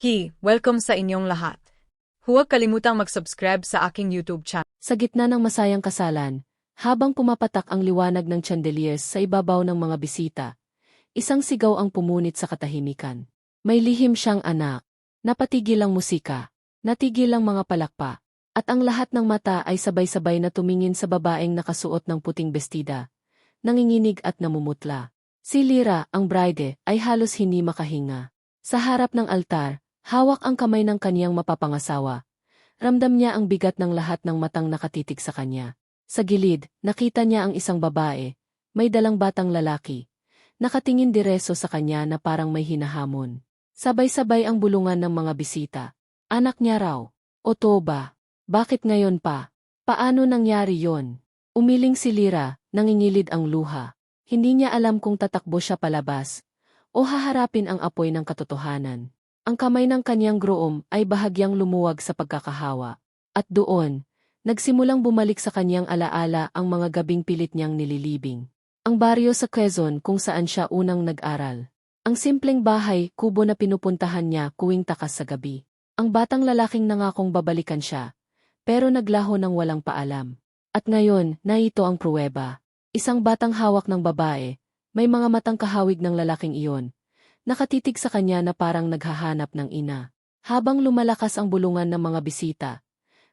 Hi, welcome sa inyong lahat. Huwag kalimutang mag-subscribe sa aking YouTube channel. Sa gitna ng masayang kasalan, habang pumapatak ang liwanag ng chandeliers sa ibabaw ng mga bisita, isang sigaw ang pumunit sa katahimikan. May lihim siyang anak. Napatigil ang musika. Natigil ang mga palakpa. At ang lahat ng mata ay sabay-sabay na tumingin sa babaeng nakasuot ng puting bestida. Nanginginig at namumutla. Si Lira, ang bride, ay halos hindi makahinga. Sa harap ng altar, hawak ang kamay ng kaniyang mapapangasawa. Ramdam niya ang bigat ng lahat ng matang nakatitig sa kanya. Sa gilid, nakita niya ang isang babae, may dalang batang lalaki. Nakatingin direso sa kanya na parang may hinahamon. Sabay-sabay ang bulungan ng mga bisita. Anak niya raw. O Toba, bakit ngayon pa? Paano nangyari yon? Umiling si Lira, nangingilid ang luha. Hindi niya alam kung tatakbo siya palabas o haharapin ang apoy ng katotohanan. Ang kamay ng kanyang groom ay bahagyang lumuwag sa pagkakahawa. At doon, nagsimulang bumalik sa kanyang alaala ang mga gabing pilit niyang nililibing. Ang baryo sa Quezon kung saan siya unang nag-aral. Ang simpleng bahay, kubo na pinupuntahan niya kuwing takas sa gabi. Ang batang lalaking nangakong babalikan siya, pero naglaho ng walang paalam. At ngayon, naito ang pruweba. Isang batang hawak ng babae, may mga matang kahawig ng lalaking iyon. Nakatitig sa kanya na parang naghahanap ng ina. Habang lumalakas ang bulungan ng mga bisita,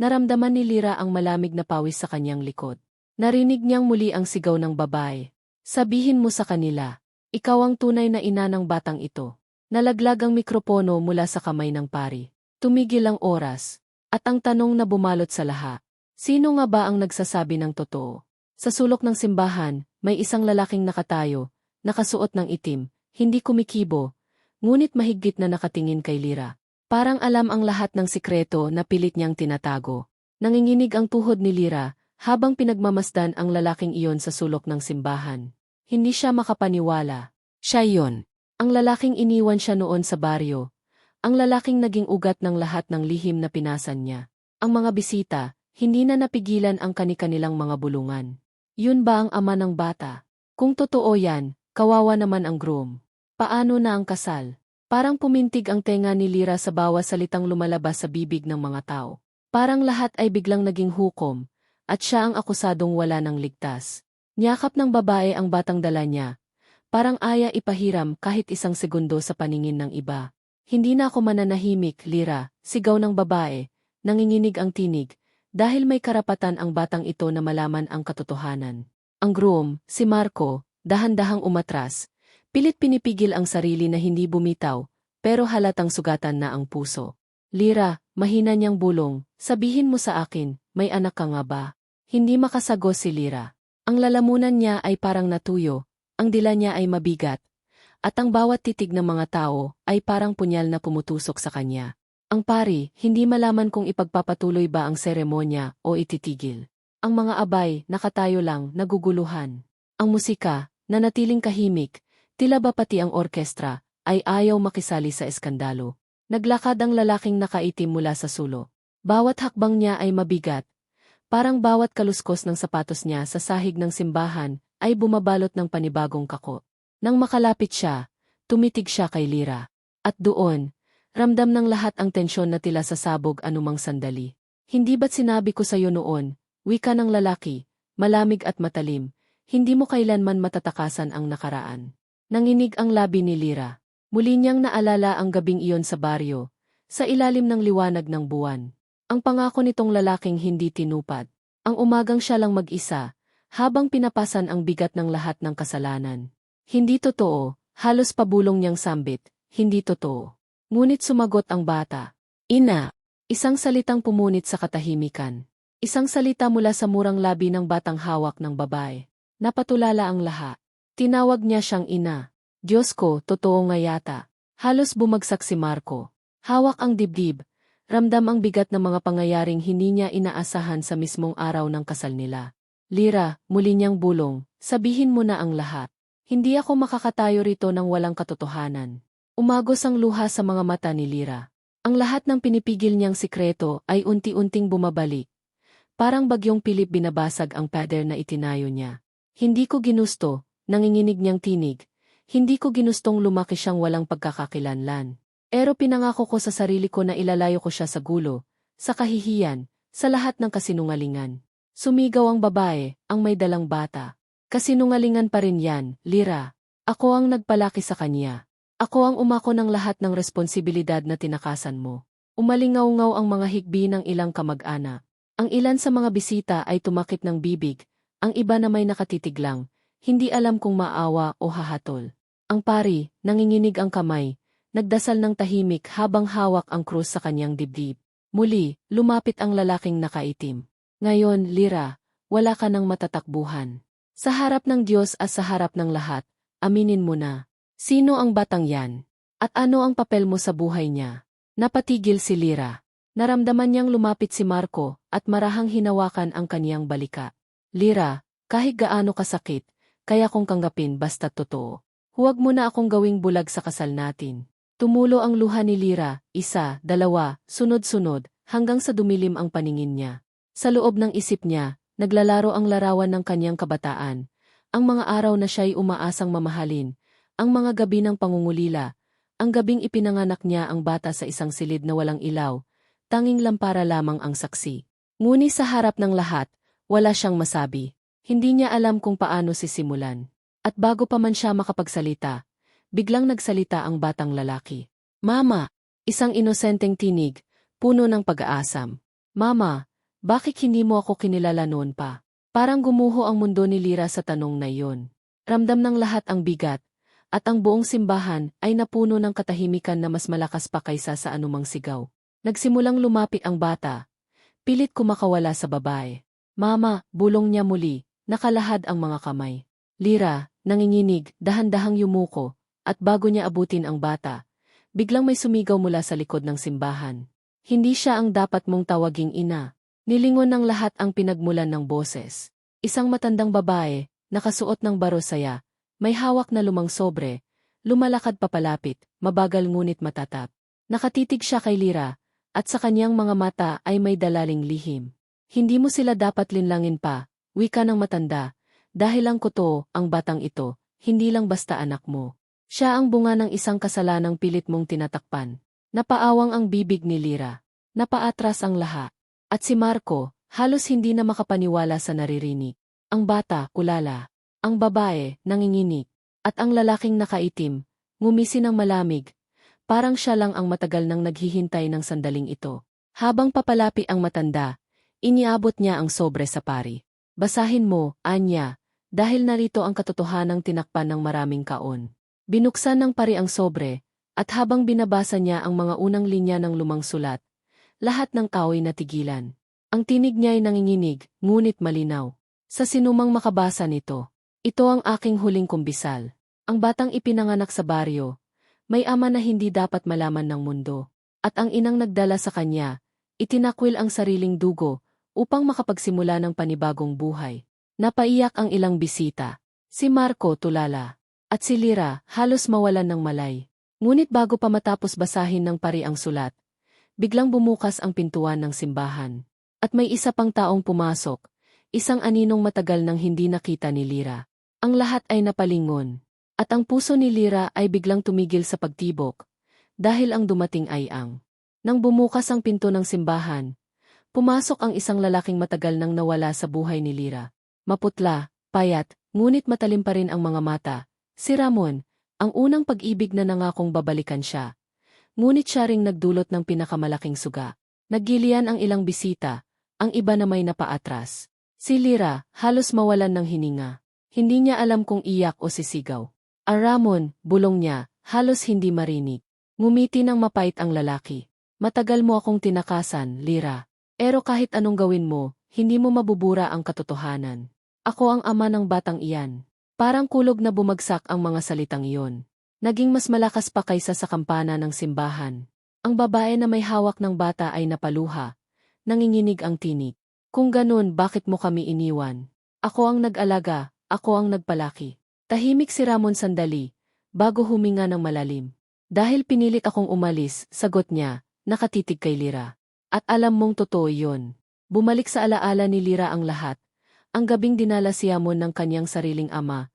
naramdaman ni Lira ang malamig na pawis sa kanyang likod. Narinig niyang muli ang sigaw ng babae. Sabihin mo sa kanila, ikaw ang tunay na ina ng batang ito. Nalaglag ang mikropono mula sa kamay ng pari. Tumigil ang oras. At ang tanong na bumalot sa laha, sino nga ba ang nagsasabi ng totoo? Sa sulok ng simbahan, may isang lalaking nakatayo, nakasuot ng itim, hindi kumikibo, ngunit mahigpit na nakatingin kay Lira. Parang alam ang lahat ng sikreto na pilit niyang tinatago. Nanginginig ang tuhod ni Lira, habang pinagmamasdan ang lalaking iyon sa sulok ng simbahan. Hindi siya makapaniwala. Siya yon. Ang lalaking iniwan siya noon sa baryo. Ang lalaking naging ugat ng lahat ng lihim na pinasan niya. Ang mga bisita, hindi na napigilan ang kani-kanilang mga bulungan. Yun ba ang ama ng bata? Kung totoo yan, kawawa naman ang groom. Paano na ang kasal? Parang pumintig ang tenga ni Lira sa bawa salitang lumalabas sa bibig ng mga tao. Parang lahat ay biglang naging hukom, at siya ang akusadong wala ng ligtas. Niyakap ng babae ang batang dala niya. Parang aya ipahiram kahit isang segundo sa paningin ng iba. Hindi na ako mananahimik, Lira, sigaw ng babae, nanginginig ang tinig, dahil may karapatan ang batang ito na malaman ang katotohanan. Ang groom, si Marco, dahan-dahang umatras, pilit pinipigil ang sarili na hindi bumitaw, pero halatang sugatan na ang puso. Lira, mahina niyang bulong, sabihin mo sa akin, may anak ka nga ba? Hindi makasago si Lira. Ang lalamunan niya ay parang natuyo, ang dila niya ay mabigat, at ang bawat titig ng mga tao ay parang punyal na pumutusok sa kanya. Ang pari, hindi malaman kung ipagpapatuloy ba ang seremonya o ititigil. Ang mga abay, nakatayo lang, naguguluhan. Ang musika, na natiling kahimik, tila ba pati ang orkestra, ay ayaw makisali sa eskandalo. Naglakad ang lalaking nakaitim mula sa sulo. Bawat hakbang niya ay mabigat. Parang bawat kaluskos ng sapatos niya sa sahig ng simbahan ay bumabalot ng panibagong kako. Nang makalapit siya, tumitig siya kay Lira. At doon, ramdam ng lahat ang tensyon na tila sasabog anumang sandali. Hindi ba't sinabi ko sa iyo noon, wika ng lalaki, malamig at matalim, hindi mo kailanman matatakasan ang nakaraan. Nanginig ang labi ni Lira. Muli niyang naalala ang gabing iyon sa baryo, sa ilalim ng liwanag ng buwan. Ang pangako nitong lalaking hindi tinupad. Ang umagang siya lang mag-isa, habang pinapasan ang bigat ng lahat ng kasalanan. Hindi totoo, halos pabulong niyang sambit, hindi totoo. Ngunit sumagot ang bata. Ina, isang salitang pumunit sa katahimikan. Isang salita mula sa murang labi ng batang hawak ng babae. Napatulala ang lahat. Tinawag niya siyang ina. Diyos ko, totoo nga yata. Halos bumagsak si Marco. Hawak ang dibdib. Ramdam ang bigat ng mga pangyayaring hindi niya inaasahan sa mismong araw ng kasal nila. Lira, muli niyang bulong, sabihin mo na ang lahat. Hindi ako makakatayo rito ng walang katotohanan. Umagos ang luha sa mga mata ni Lira. Ang lahat ng pinipigil niyang sikreto ay unti-unting bumabalik. Parang bagyong pilip binabasag ang pader na itinayo niya. Hindi ko ginusto, nanginginig niyang tinig. Hindi ko ginustong lumaki siyang walang pagkakakilanlan. Pero pinangako ko sa sarili ko na ilalayo ko siya sa gulo, sa kahihiyan, sa lahat ng kasinungalingan. Sumigaw ang babae, ang may dalang bata. Kasinungalingan pa rin yan, Lira. Ako ang nagpalaki sa kanya. Ako ang umako ng lahat ng responsibilidad na tinakasan mo. Umalingaw-ngaw ang mga higbi ng ilang kamag-ana. Ang ilan sa mga bisita ay tumakip ng bibig, ang iba na may nakatitig lang, hindi alam kung maawa o hahatol. Ang pari, nanginginig ang kamay, nagdasal ng tahimik habang hawak ang krus sa kanyang dibdib. Muli, lumapit ang lalaking nakaitim. Ngayon, Lira, wala ka ng matatakbuhan. Sa harap ng Diyos at sa harap ng lahat, aminin mo na. Sino ang batang yan? At ano ang papel mo sa buhay niya? Napatigil si Lira. Naramdaman niyang lumapit si Marco at marahang hinawakan ang kaniyang balika. Lira, kahit gaano kasakit, kaya kong kanggapin basta totoo. Huwag mo na akong gawing bulag sa kasal natin. Tumulo ang luha ni Lira, isa, dalawa, sunod-sunod, hanggang sa dumilim ang paningin niya. Sa loob ng isip niya, naglalaro ang larawan ng kanyang kabataan. Ang mga araw na siya'y umaasang mamahalin, ang mga gabi ng pangungulila, ang gabing ipinanganak niya ang bata sa isang silid na walang ilaw, tanging lampara lamang ang saksi. Nguni sa harap ng lahat, wala siyang masabi. Hindi niya alam kung paano sisimulan. At bago pa man siya makapagsalita, biglang nagsalita ang batang lalaki. Mama! Isang inosenteng tinig, puno ng pag-aasam. Mama, bakit hindi mo ako kinilala noon pa? Parang gumuho ang mundo ni Lira sa tanong na iyon. Ramdam ng lahat ang bigat, at ang buong simbahan ay napuno ng katahimikan na mas malakas pa kaysa sa anumang sigaw. Nagsimulang lumapit ang bata. Pilit kumakawala sa babae. Mama, bulong niya muli, nakalahad ang mga kamay. Lira, nanginginig, dahan-dahang yumuko, at bago niya abutin ang bata, biglang may sumigaw mula sa likod ng simbahan. Hindi siya ang dapat mong tawaging ina. Nilingon ng lahat ang pinagmulan ng boses. Isang matandang babae, nakasuot ng barosaya, may hawak na lumang sobre, lumalakad papalapit, mabagal ngunit matatap. Nakatitig siya kay Lira, at sa kanyang mga mata ay may dalaling lihim. Hindi mo sila dapat linlangin pa, wika ng matanda, dahil ang kuto, ang batang ito, hindi lang basta anak mo. Siya ang bunga ng isang kasalanang pilit mong tinatakpan. Napaawang ang bibig ni Lira. Napaatras ang laha. At si Marco, halos hindi na makapaniwala sa naririnig. Ang bata, kulala. Ang babae, nanginginig. At ang lalaking nakaitim, ngumisi ng malamig. Parang siya lang ang matagal nang naghihintay ng sandaling ito. Habang papalapi ang matanda, iniabot niya ang sobre sa pari. Basahin mo, Anya, dahil narito ang katotohanang tinakpan ng maraming kaon. Binuksan ng pari ang sobre, at habang binabasa niya ang mga unang linya ng lumang sulat, lahat ng kaoy natigilan. Ang tinig niya ay nanginginig, ngunit malinaw. Sa sinumang makabasa nito, ito ang aking huling kumbisal. Ang batang ipinanganak sa baryo, may ama na hindi dapat malaman ng mundo. At ang inang nagdala sa kanya, itinakwil ang sariling dugo upang makapagsimula ng panibagong buhay. Napaiyak ang ilang bisita. Si Marco tulala. At si Lira halos mawalan ng malay. Ngunit bago pa matapos basahin ng pari ang sulat, biglang bumukas ang pintuan ng simbahan. At may isa pang taong pumasok, isang aninong matagal nang hindi nakita ni Lira. Ang lahat ay napalingon. At ang puso ni Lira ay biglang tumigil sa pagtibok, dahil ang dumating ay ang. Nang bumukas ang pinto ng simbahan, pumasok ang isang lalaking matagal nang nawala sa buhay ni Lira. Maputla, payat, ngunit matalim pa rin ang mga mata. Si Ramon, ang unang pag-ibig na nangakong babalikan siya. Ngunit siya ring nagdulot ng pinakamalaking suga. Naggilian ang ilang bisita, ang iba na may napaatras. Si Lira, halos mawalan ng hininga. Hindi niya alam kung iyak o sisigaw. Ang Ramon, bulong niya, halos hindi marinig. Ngumiti ng mapait ang lalaki. Matagal mo akong tinakasan, Lira. Pero kahit anong gawin mo, hindi mo mabubura ang katotohanan. Ako ang ama ng batang iyan. Parang kulog na bumagsak ang mga salitang iyon. Naging mas malakas pa kaysa sa kampana ng simbahan. Ang babae na may hawak ng bata ay napaluha. Nanginginig ang tinig. Kung ganun, bakit mo kami iniwan? Ako ang nag-alaga, ako ang nagpalaki. Tahimik si Ramon sandali, bago huminga ng malalim. Dahil pinilit akong umalis, sagot niya, nakatitig kay Lira. At alam mong totoo yon. Bumalik sa alaala ni Lira ang lahat. Ang gabing dinala si Amon ng kanyang sariling ama.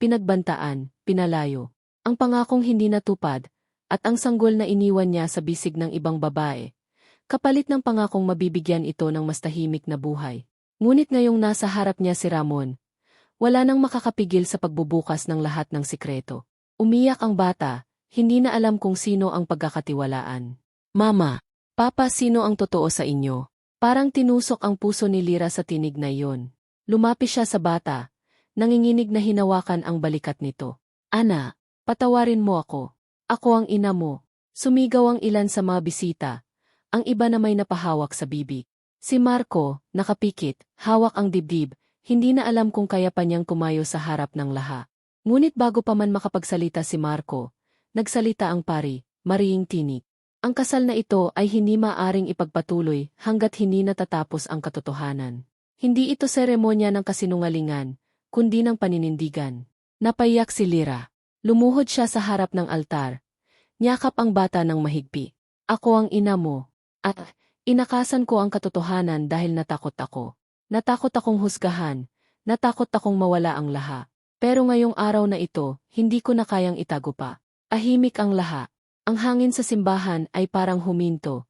Pinagbantaan, pinalayo. Ang pangakong hindi natupad, at ang sanggol na iniwan niya sa bisig ng ibang babae. Kapalit ng pangakong mabibigyan ito ng mas tahimik na buhay. Ngunit ngayong nasa harap niya si Ramon, wala nang makakapigil sa pagbubukas ng lahat ng sikreto. Umiyak ang bata, hindi na alam kung sino ang pagkakatiwalaan. Mama, Papa sino ang totoo sa inyo? Parang tinusok ang puso ni Lira sa tinig na iyon. Lumapi siya sa bata, nanginginig na hinawakan ang balikat nito. Ana, patawarin mo ako. Ako ang ina mo. Sumigaw ang ilan sa mga bisita. Ang iba na may napahawak sa bibig. Si Marco, nakapikit, hawak ang dibdib, hindi na alam kung kaya pa niyang kumayo sa harap ng laha. Ngunit bago pa man makapagsalita si Marco, nagsalita ang pari, mariing tinik. Ang kasal na ito ay hindi maaring ipagpatuloy hanggat hindi natatapos ang katotohanan. Hindi ito seremonya ng kasinungalingan, kundi ng paninindigan. Napayak si Lira. Lumuhod siya sa harap ng altar. Niyakap ang bata ng mahigpi. Ako ang ina mo. At inakasan ko ang katotohanan dahil natakot ako. Natakot akong husgahan. Natakot akong mawala ang laha. Pero ngayong araw na ito, hindi ko na kayang itago pa. Ahimik ang laha. Ang hangin sa simbahan ay parang huminto.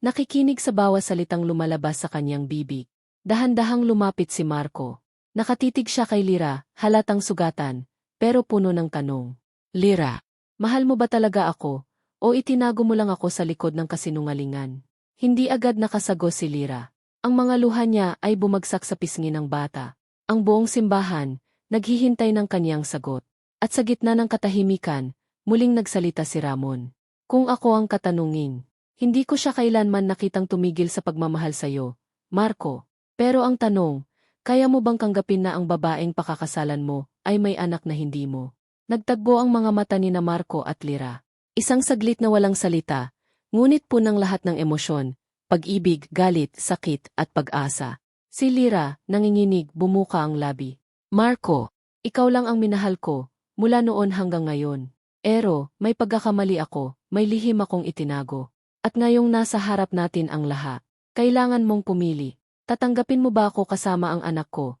Nakikinig sa bawat salitang lumalabas sa kanyang bibig. Dahan-dahang lumapit si Marco. Nakatitig siya kay Lira, halatang sugatan, pero puno ng tanong. Lira, mahal mo ba talaga ako, o itinago mo lang ako sa likod ng kasinungalingan? Hindi agad nakasago si Lira. Ang mga luha niya ay bumagsak sa pisngi ng bata. Ang buong simbahan, naghihintay ng kanyang sagot. At sa gitna ng katahimikan, muling nagsalita si Ramon. Kung ako ang katanungin, hindi ko siya kailanman nakitang tumigil sa pagmamahal sa'yo, Marco. Pero ang tanong, kaya mo bang kanggapin na ang babaeng pakakasalan mo ay may anak na hindi mo? Nagtagbo ang mga mata ni na Marco at Lira. Isang saglit na walang salita, ngunit po ng lahat ng emosyon, pag-ibig, galit, sakit, at pag-asa. Si Lira, nanginginig, bumuka ang labi. Marco, ikaw lang ang minahal ko, mula noon hanggang ngayon. Ero, may pagkakamali ako, may lihim akong itinago. At ngayong nasa harap natin ang laha, kailangan mong pumili. Tatanggapin mo ba ako kasama ang anak ko?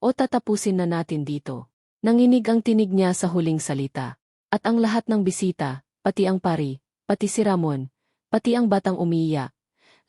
O tatapusin na natin dito? Nanginig ang tinig niya sa huling salita. At ang lahat ng bisita, pati ang pari, pati si Ramon, pati ang batang umiiyak.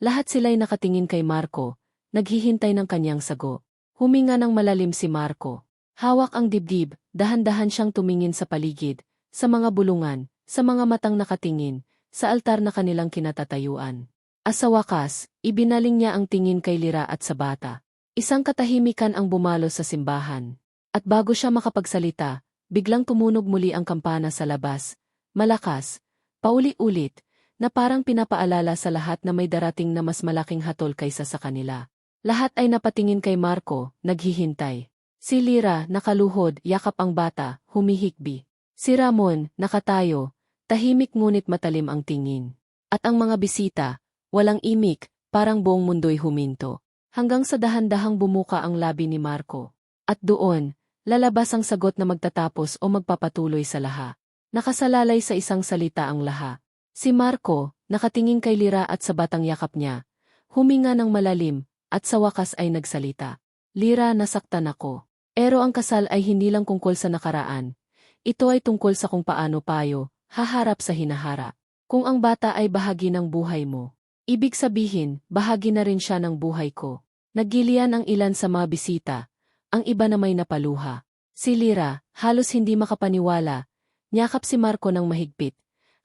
Lahat sila'y nakatingin kay Marco, naghihintay ng kanyang sago. Huminga ng malalim si Marco. Hawak ang dibdib, dahan-dahan siyang tumingin sa paligid, sa mga bulungan, sa mga matang nakatingin, sa altar na kanilang kinatatayuan. As wakas, ibinaling niya ang tingin kay Lira at sa bata. Isang katahimikan ang bumalo sa simbahan. At bago siya makapagsalita, biglang tumunog muli ang kampana sa labas. Malakas, pauli-ulit, na parang pinapaalala sa lahat na may darating na mas malaking hatol kaysa sa kanila. Lahat ay napatingin kay Marco, naghihintay. Si Lira, nakaluhod, yakap ang bata, humihikbi. Si Ramon, nakatayo, tahimik ngunit matalim ang tingin. At ang mga bisita, Walang imik, parang buong mundo'y huminto. Hanggang sa dahan-dahang bumuka ang labi ni Marco. At doon, lalabas ang sagot na magtatapos o magpapatuloy sa laha. Nakasalalay sa isang salita ang laha. Si Marco, nakatingin kay Lira at sa batang yakap niya. Huminga ng malalim, at sa wakas ay nagsalita. Lira, nasaktan ako. Pero ang kasal ay hindi lang tungkol sa nakaraan. Ito ay tungkol sa kung paano payo, haharap sa hinahara. Kung ang bata ay bahagi ng buhay mo, Ibig sabihin, bahagi na rin siya ng buhay ko. Naggilian ang ilan sa mga bisita, ang iba na may napaluha. Si Lira, halos hindi makapaniwala, niyakap si Marco ng mahigpit,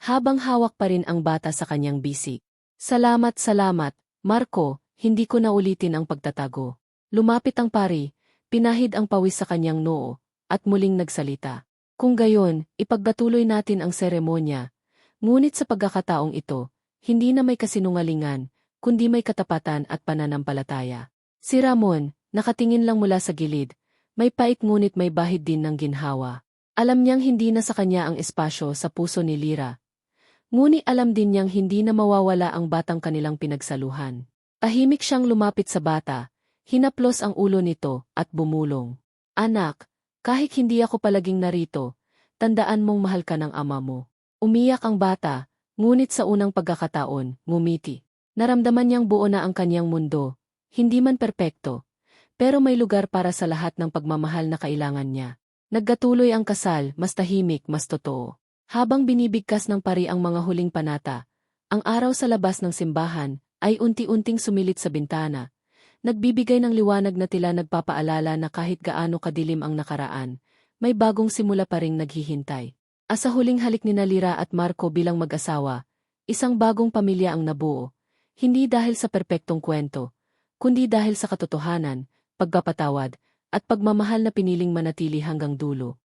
habang hawak pa rin ang bata sa kanyang bisik. Salamat, salamat, Marco, hindi ko na ulitin ang pagtatago. Lumapit ang pari, pinahid ang pawis sa kanyang noo, at muling nagsalita. Kung gayon, ipagpatuloy natin ang seremonya. Ngunit sa pagkakataong ito, hindi na may kasinungalingan, kundi may katapatan at pananampalataya. Si Ramon, nakatingin lang mula sa gilid, may pait ngunit may bahid din ng ginhawa. Alam niyang hindi na sa kanya ang espasyo sa puso ni Lira. Ngunit alam din niyang hindi na mawawala ang batang kanilang pinagsaluhan. Tahimik siyang lumapit sa bata, hinaplos ang ulo nito, at bumulong. Anak, kahit hindi ako palaging narito, tandaan mong mahal ka ng ama mo. Umiyak ang bata, Ngunit sa unang pagkakataon, ngumiti. Naramdaman niyang buo na ang kanyang mundo. Hindi man perpekto. Pero may lugar para sa lahat ng pagmamahal na kailangan niya. Nagkatuloy ang kasal, mas tahimik, mas totoo. Habang binibigkas ng pari ang mga huling panata, ang araw sa labas ng simbahan ay unti-unting sumilit sa bintana. Nagbibigay ng liwanag na tila nagpapaalala na kahit gaano kadilim ang nakaraan, may bagong simula pa ring naghihintay. Asa huling halik ni Nalira at Marco bilang mag-asawa, isang bagong pamilya ang nabuo, hindi dahil sa perpektong kwento, kundi dahil sa katotohanan, pagpapatawad, at pagmamahal na piniling manatili hanggang dulo.